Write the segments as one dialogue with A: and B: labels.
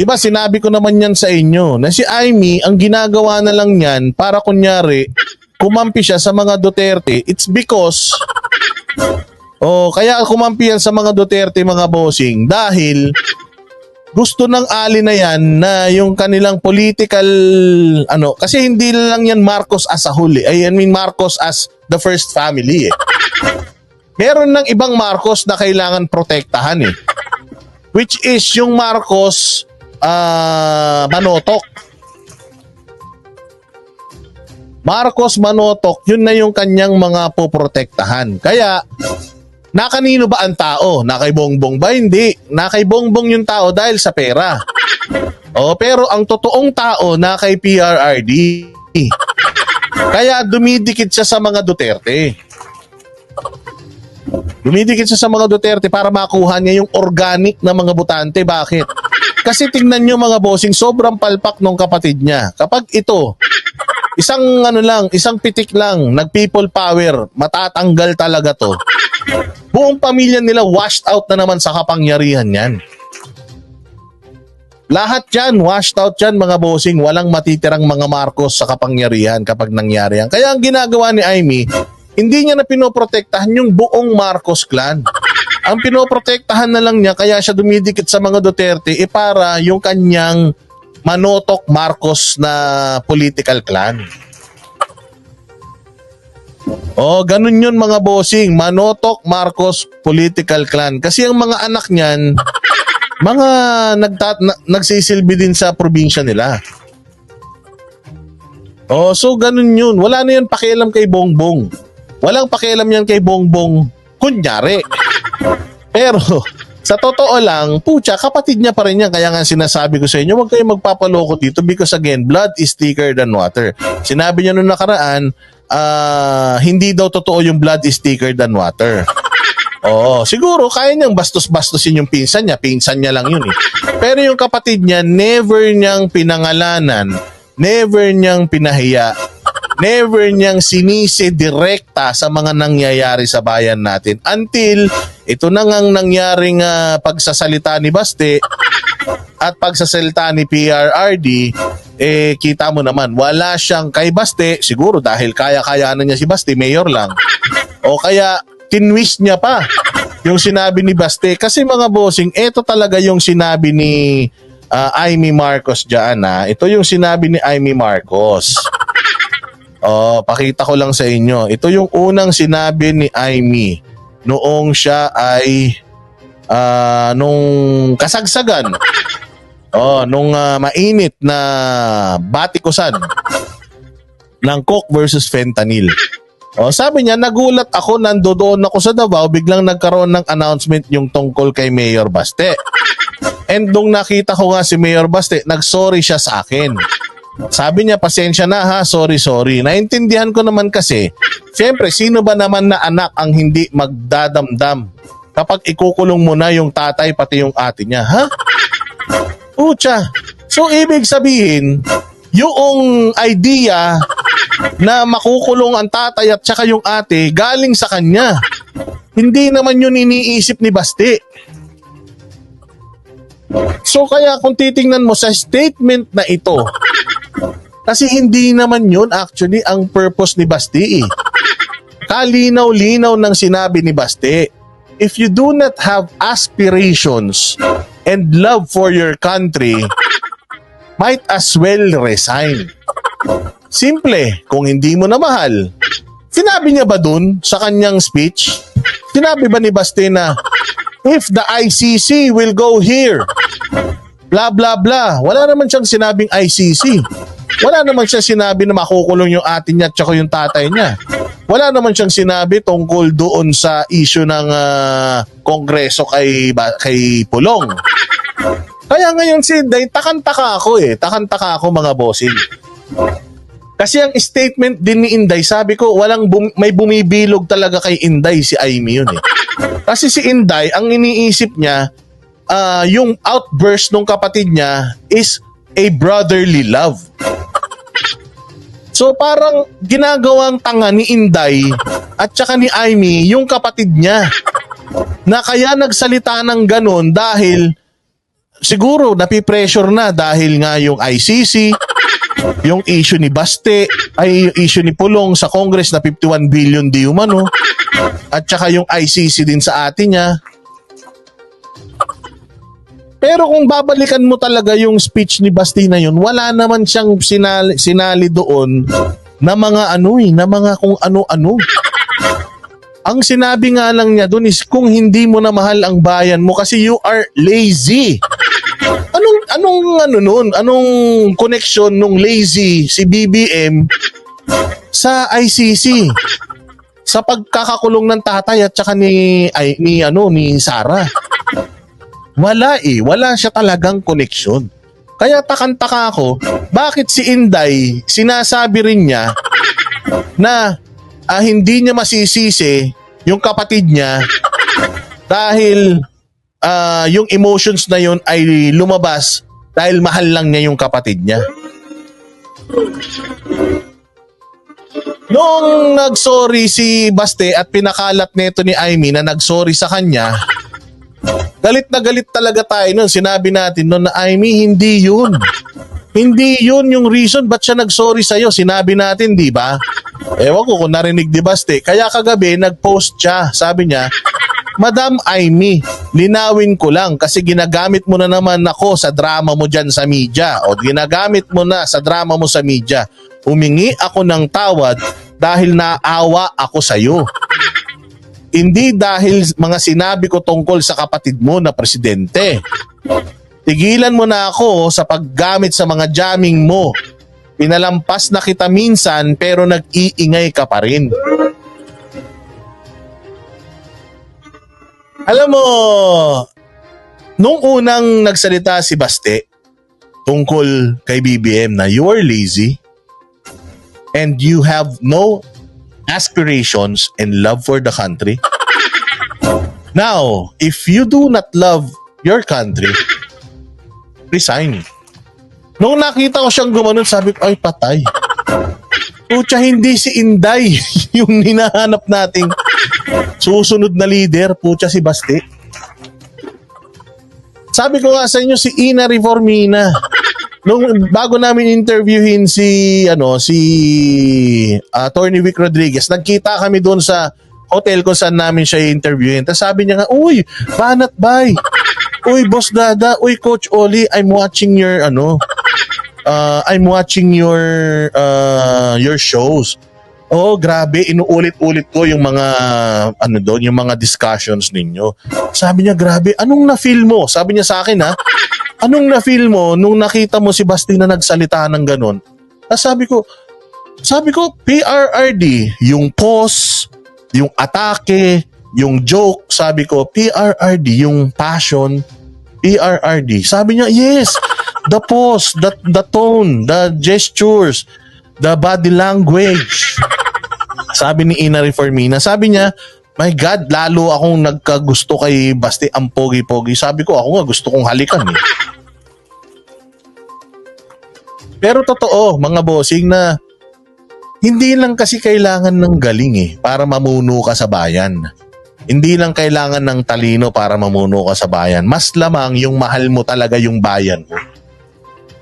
A: Di ba sinabi ko naman yan sa inyo na si Amy, ang ginagawa na lang yan para kunyari, kumampi siya sa mga Duterte, it's because, oh, kaya kumampi yan sa mga Duterte mga bossing dahil gusto ng ali na yan na yung kanilang political ano kasi hindi lang yan Marcos as a whole eh. I mean Marcos as the first family eh. Meron ng ibang Marcos na kailangan protektahan eh. Which is yung Marcos ah Manotok. Marcos Manotok, yun na yung kanyang mga poprotektahan. Kaya, nakanino ba ang tao? Nakay Bongbong ba? Hindi. Nakay Bongbong yung tao dahil sa pera. Oh, pero ang totoong tao nakay PRRD. Kaya dumidikit siya sa mga Duterte. Dumidikit siya sa mga Duterte para makuha niya yung organic na mga butante. Bakit? Kasi tingnan nyo mga bossing, sobrang palpak nung kapatid niya. Kapag ito, isang ano lang, isang pitik lang, nag-people power, matatanggal talaga to. Buong pamilya nila washed out na naman sa kapangyarihan yan. Lahat yan, washed out yan mga bossing, walang matitirang mga Marcos sa kapangyarihan kapag nangyari yan. Kaya ang ginagawa ni Amy, hindi niya na pinoprotektahan yung buong Marcos clan. Ang pinoprotektahan na lang niya, kaya siya dumidikit sa mga Duterte, eh para yung kanyang manotok Marcos na political clan. Oh, ganun yun mga bossing. Manotok Marcos political clan. Kasi ang mga anak niyan, mga nagtat na, nagsisilbi din sa probinsya nila. Oh, so ganun yun. Wala na yan pakialam kay Bongbong. Walang pakialam yan kay Bongbong. Kunyari. Pero, sa totoo lang, pucha, kapatid niya pa rin yan. Kaya nga sinasabi ko sa inyo, huwag kayong magpapaloko dito because again, blood is thicker than water. Sinabi niya nung nakaraan, ah, hindi daw totoo yung blood is thicker than water. Oo, siguro kaya niyang bastos-bastosin yung pinsan niya. Pinsan niya lang yun eh. Pero yung kapatid niya, never niyang pinangalanan, never niyang pinahiya, never niyang sinisi direkta sa mga nangyayari sa bayan natin until ito na ngang nangyaring ah, pagsasalita ni Baste at pagsasalita ni PRRD eh kita mo naman wala siyang kay Baste siguro dahil kaya-kayaan niya si Baste mayor lang. O kaya tinwist niya pa yung sinabi ni Baste. Kasi mga bossing ito talaga yung sinabi ni ah, Amy Marcos diyan ah. ito yung sinabi ni Amy Marcos Oh, pakita ko lang sa inyo. Ito yung unang sinabi ni Amy noong siya ay ah, nung kasagsagan. Oh, nung ah, mainit na batikusan ng Coke versus fentanyl. Oh, sabi niya, nagulat ako, nandoon ako sa Davao, biglang nagkaroon ng announcement yung tungkol kay Mayor Baste. And nung nakita ko nga si Mayor Baste, nagsorry siya sa akin. Sabi niya, pasensya na ha, sorry, sorry. Naintindihan ko naman kasi, siyempre, sino ba naman na anak ang hindi magdadamdam kapag ikukulong mo na yung tatay pati yung ate niya, ha? Pucha. So, ibig sabihin, yung idea na makukulong ang tatay at saka yung ate galing sa kanya. Hindi naman yun iniisip ni Basti. So kaya kung titingnan mo sa statement na ito, kasi hindi naman yun actually ang purpose ni Basti eh. Kalinaw-linaw ng sinabi ni Basti. If you do not have aspirations and love for your country, might as well resign. Simple, kung hindi mo na mahal. Sinabi niya ba dun sa kanyang speech? Sinabi ba ni Basti na, if the ICC will go here, blah blah blah. Wala naman siyang sinabing ICC. Wala naman siya sinabi na makukulong yung ate niya at saka yung tatay niya. Wala naman siyang sinabi tungkol doon sa issue ng ah, kongreso kay, kay Pulong. Kaya ngayon si Inday, takantaka ako eh. Takantaka ako mga bossing. Kasi ang statement din ni Inday, sabi ko, walang bum- may bumibilog talaga kay Inday si Amy yun eh. Kasi si Inday, ang iniisip niya, ah, yung outburst ng kapatid niya is a brotherly love. So parang ginagawang tanga ni Inday at saka ni Amy yung kapatid niya na kaya nagsalita ng ganun dahil siguro napipressure na dahil nga yung ICC, yung issue ni Baste, ay yung issue ni Pulong sa Congress na 51 billion di umano, at saka yung ICC din sa atin niya. Pero kung babalikan mo talaga yung speech ni Basti na yun, wala naman siyang sinali, sinali doon na mga ano eh, na mga kung ano-ano. Ang sinabi nga lang niya doon is kung hindi mo na mahal ang bayan mo kasi you are lazy. Anong anong ano noon? Anong connection nung lazy si BBM sa ICC? Sa pagkakakulong ng tatay at saka ni ay, ni ano ni Sara. Wala eh, wala siya talagang connection. Kaya takantaka ako, bakit si Inday sinasabi rin niya na ah, hindi niya masisisi yung kapatid niya dahil ah, yung emotions na yun ay lumabas dahil mahal lang niya yung kapatid niya. Noong nagsorry si Baste at pinakalat nito ni Aimee na nagsorry sa kanya, galit na galit talaga tayo noon. Sinabi natin noon na Aimee, hindi yun. Hindi yun yung reason ba't siya nagsorry sa'yo. Sinabi natin, di ba? Ewan ko kung narinig di Baste. Kaya kagabi, nag-post siya. Sabi niya, Madam Aimee, linawin ko lang kasi ginagamit mo na naman ako sa drama mo dyan sa media o ginagamit mo na sa drama mo sa media. Humingi ako ng tawad dahil naawa ako sa iyo. Hindi dahil mga sinabi ko tungkol sa kapatid mo na presidente. Tigilan mo na ako sa paggamit sa mga jamming mo. Pinalampas na kita minsan pero nag-iingay ka pa rin. Alam mo, nung unang nagsalita si Baste tungkol kay BBM na you are lazy and you have no aspirations and love for the country. Now, if you do not love your country, resign. Nung nakita ko siyang gumanon, sabi ko, ay patay. Pucha, hindi si Inday yung hinahanap nating susunod na leader. Pucha, si Basti. Sabi ko nga sa inyo, si Ina Reformina. Nung bago namin interviewin si ano si uh, Vic Rodriguez, nagkita kami doon sa hotel kung saan namin siya interviewin. Tapos sabi niya nga, "Uy, banat bay. Uy, boss Dada, uy coach Oli, I'm watching your ano, uh, I'm watching your uh, your shows. Oh, grabe, inuulit-ulit ko yung mga ano doon, yung mga discussions ninyo. Sabi niya, grabe, anong na-feel mo? Sabi niya sa akin ha, anong na-feel mo nung nakita mo si Basti na nagsalita ng ganun? Tapos sabi ko, sabi ko, PRRD, yung pause, yung atake, yung joke, sabi ko, PRRD, yung passion, PRRD. Sabi niya, yes, the pose, the, the tone, the gestures, the body language. Sabi ni Ina Reformina, sabi niya, my God, lalo akong nagkagusto kay Basti ang pogi-pogi. Sabi ko, ako nga gusto kong halikan eh. Pero totoo, mga bossing na hindi lang kasi kailangan ng galing eh para mamuno ka sa bayan. Hindi lang kailangan ng talino para mamuno ka sa bayan. Mas lamang yung mahal mo talaga yung bayan mo.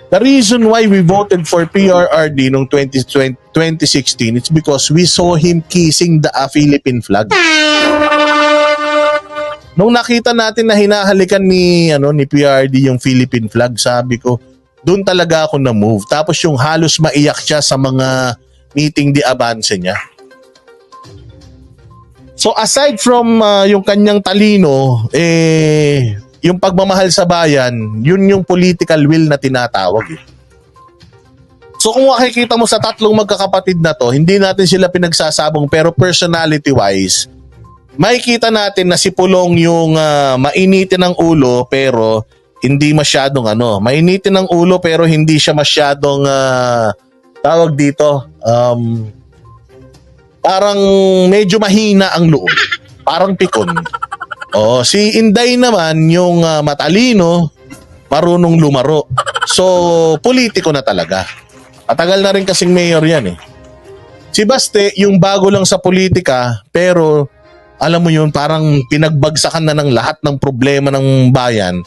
A: The reason why we voted for PRRD noong 20, 2016 it's because we saw him kissing the uh, Philippine flag. Nung nakita natin na hinahalikan ni ano ni PRD yung Philippine flag, sabi ko, doon talaga ako na move. Tapos yung halos maiyak siya sa mga meeting di avance niya. So aside from uh, yung kanyang talino, eh yung pagmamahal sa bayan, yun yung political will na tinatawag. Eh. So kung makikita mo sa tatlong magkakapatid na to, hindi natin sila pinagsasabong pero personality wise, makikita natin na si Pulong yung uh, mainitin ng ulo pero hindi masyadong ano, mainitin ng ulo pero hindi siya masyadong uh, tawag dito, um, parang medyo mahina ang loob. Parang pikon. Oh, si Inday naman yung uh, matalino, marunong lumaro. So, politiko na talaga. Matagal na rin kasing mayor yan eh. Si Baste, yung bago lang sa politika, pero alam mo yun, parang pinagbagsakan na ng lahat ng problema ng bayan.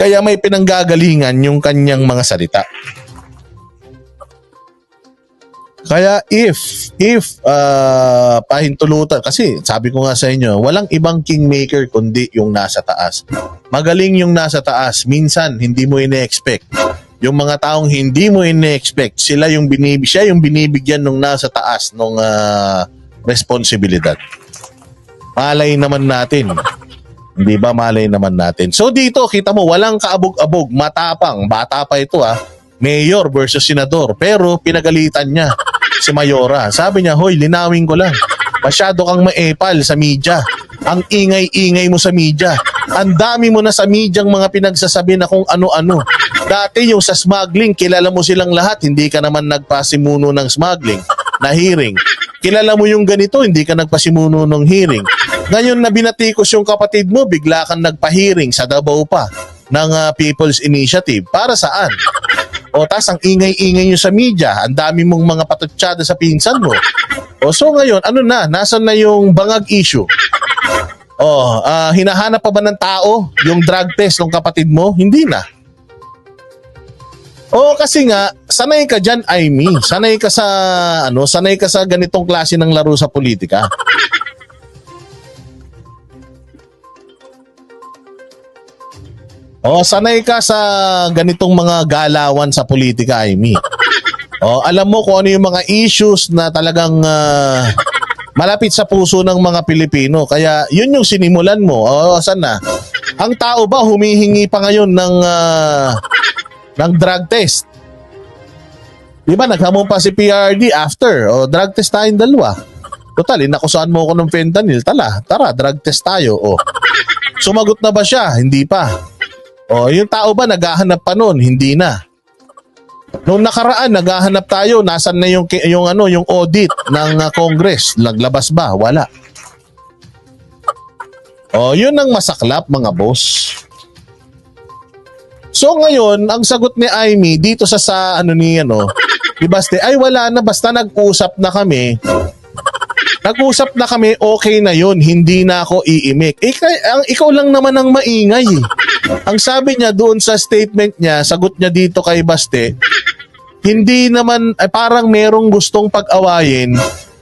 A: Kaya may pinanggagalingan yung kanyang mga salita. Kaya if, if uh, pahintulutan, kasi sabi ko nga sa inyo, walang ibang kingmaker kundi yung nasa taas. Magaling yung nasa taas. Minsan, hindi mo ine-expect. Yung mga taong hindi mo ine-expect, sila yung binib siya yung binibigyan nung nasa taas nung ah, responsibilidad. Malay naman natin. Hindi ba malay naman natin? So dito, kita mo, walang kaabog-abog, matapang, bata pa ito ah. Mayor versus senador. Pero pinagalitan niya si Mayora. Sabi niya, hoy, linawin ko lang. Masyado kang maepal sa media. Ang ingay-ingay mo sa media. Ang dami mo na sa medyang mga pinagsasabi na kung ano-ano. Dati yung sa smuggling, kilala mo silang lahat. Hindi ka naman nagpasimuno ng smuggling na hearing. Kilala mo yung ganito, hindi ka nagpasimuno ng hearing. Ngayon na binatikos yung kapatid mo, bigla kang nagpa-hearing sa Davao pa ng ah, People's Initiative. Para saan? O tas ang ingay-ingay nyo sa media, ang dami mong mga patutsyada sa pinsan mo. O so ngayon, ano na, nasan na yung bangag issue? O, ah, hinahanap pa ba ng tao yung drug test ng kapatid mo? Hindi na. O kasi nga, sanay ka dyan, Aimee. Sanay ka sa, ano, sanay ka sa ganitong klase ng laro sa politika. O, sanay ka sa ganitong mga galawan sa politika, Aimee. O, alam mo kung ano yung mga issues na talagang ah, malapit sa puso ng mga Pilipino. Kaya yun yung sinimulan mo. O, saan na? Ang tao ba humihingi pa ngayon ng ah, ng drug test? Di ba naghamon pa si PRD after? O drug test tayong dalawa. Total, inakusahan mo ako ng fentanyl. Tala, tara, drug test tayo. O. Sumagot na ba siya? Hindi pa. O, yung tao ba naghahanap pa noon? Hindi na. Noong nakaraan, naghahanap tayo, nasan na yung, yung, ano, yung audit ng uh, Congress? Naglabas ba? Wala. O, yun ang masaklap, mga boss. So ngayon, ang sagot ni Aimee dito sa sa ano ni ano, di Baste, ay wala na basta nag-usap na kami. Nag-usap na kami, okay na yun, hindi na ako iimik. Eh, ang, ikaw lang naman ang maingay. eh. Ang sabi niya doon sa statement niya, sagot niya dito kay Baste, hindi naman, ay parang merong gustong pag-awayin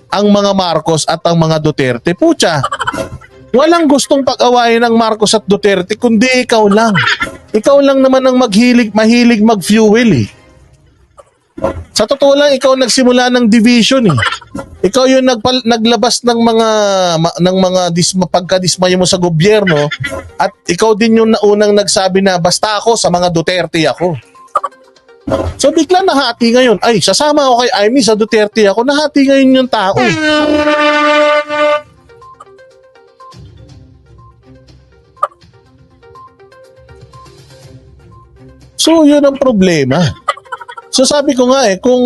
A: ang mga Marcos at ang mga Duterte. Pucha, walang gustong pag-awayin ng Marcos at Duterte, kundi ikaw lang. Ikaw lang naman ang maghilig, mahilig mag-fuel eh. Sa totoo lang, ikaw nagsimula ng division eh. Ikaw yung nagpal- naglabas ng mga ma- ng mga disma, pagkadismaya mo sa gobyerno at ikaw din yung naunang nagsabi na basta ako sa mga Duterte ako. So bigla nahati ngayon. Ay, sasama ako kay Amy sa Duterte ako. Nahati ngayon yung tao. So yun ang problema. So sabi ko nga eh, kung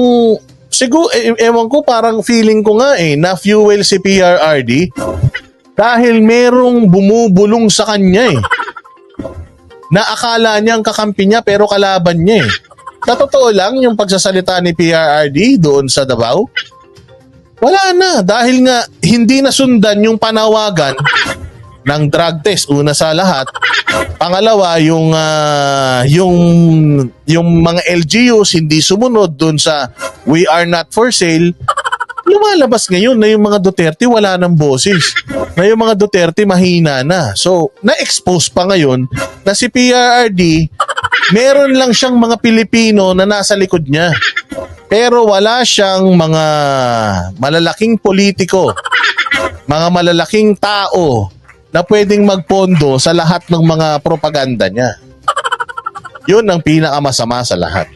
A: siguro, eh, ewan ko, parang feeling ko nga eh, na fuel si PRRD dahil merong bumubulong sa kanya eh. Na akala niya ang kakampi niya pero kalaban niya eh. Sa totoo lang, yung pagsasalita ni PRRD doon sa Davao, wala na dahil nga hindi nasundan yung panawagan ng drug test una sa lahat. Pangalawa, yung ah, yung yung mga LGUs hindi sumunod doon sa we are not for sale. Lumalabas ngayon na yung mga Duterte wala ng boses. Na yung mga Duterte mahina na. So, na-expose pa ngayon na si PRRD meron lang siyang mga Pilipino na nasa likod niya. Pero wala siyang mga malalaking politiko, mga malalaking tao na pwedeng magpondo sa lahat ng mga propaganda niya. Yun ang pinakamasama sa lahat.